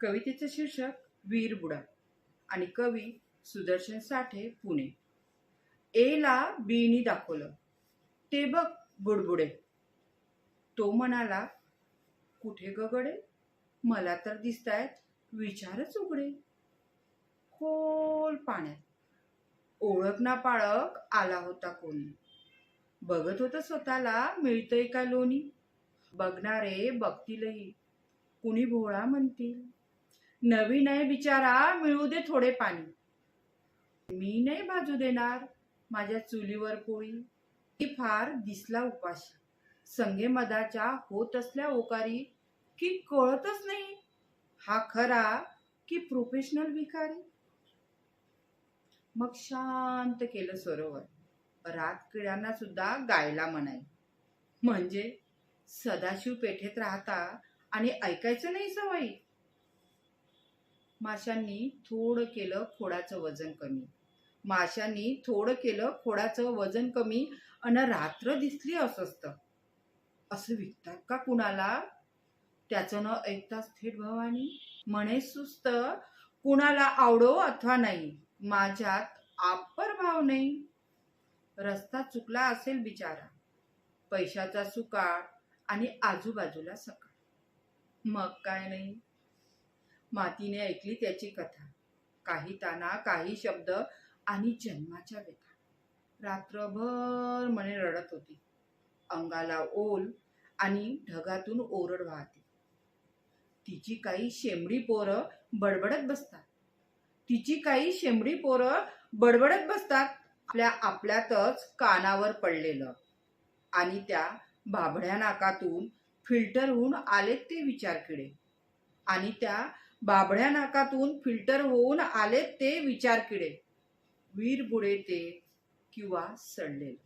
कवितेचं शीर्षक वीरबुडा आणि कवी सुदर्शन साठे पुणे. एला बीनी दाखवलं. ते बघ बुडबुडे. तो म्हणाला कुठे गगडे मला तर दिसतायत विचारच उघडे. खोल पाण्यात. ओळख ना पाळक आला होता कोणी. बघत होतं स्वतःला मिळतंय का लोणी? बघणारे बघतीलही. कुणी भोळा म्हणतील? नवीन आहे बिचारा मिळू दे थोडे पाणी. मी नाही भाजू देणार माझ्या चुलीवर पोळी ती फार दिसला उपाशी. संगे मदाच्या होत असल्या ओकारी की कळतच नाही. हा खरा की प्रोफेशनल भिकारी. मग शांत केलं सरोवर. रात किड्यांना सुद्धा गायला म्हणाय म्हणजे सदाशिव पेठेत राहता आणि ऐकायचं नाही सवयी. माशांनी थोडं केलं खोडाचं वजन कमी. माशांनी थोडं केलं खोडाचं वजन कमी अन रात्र दिसली अस्वस्थ. असं विकतात का कुणाला? त्याचं न ऐकताच थेट भवानी म्हणे सुस्त. कुणाला आवडो अथवा नाही माझ्यात आपर भाव नाही. रस्ता चुकला असेल बिचारा पैशाचा सुकाळ आणि आजूबाजूला सकाळ. मग काय नाही. मातीने ऐकली त्याची कथा. काही ताना काही शब्द आणि जन्माच्या व्यथा. रात्रभर मने रडत होती. अंगाला ओल आणि ढगातून ओरड वाहते. तिची काही शेंबडी पोरं बडबडत बसतात. तिची काही शेंबडी पोरं बडबडत बसतात. आपल्या आपल्यातच कानावर पडलेलं. आणि त्या बाभड्या नाकातून फिल्टर होऊन आलेत ते विचार किडे आणि त्या बाभळ्या नाकातून फिल्टर होऊन आलेत ते विचार किडे वीर बुडे ते किंवा सडलेले.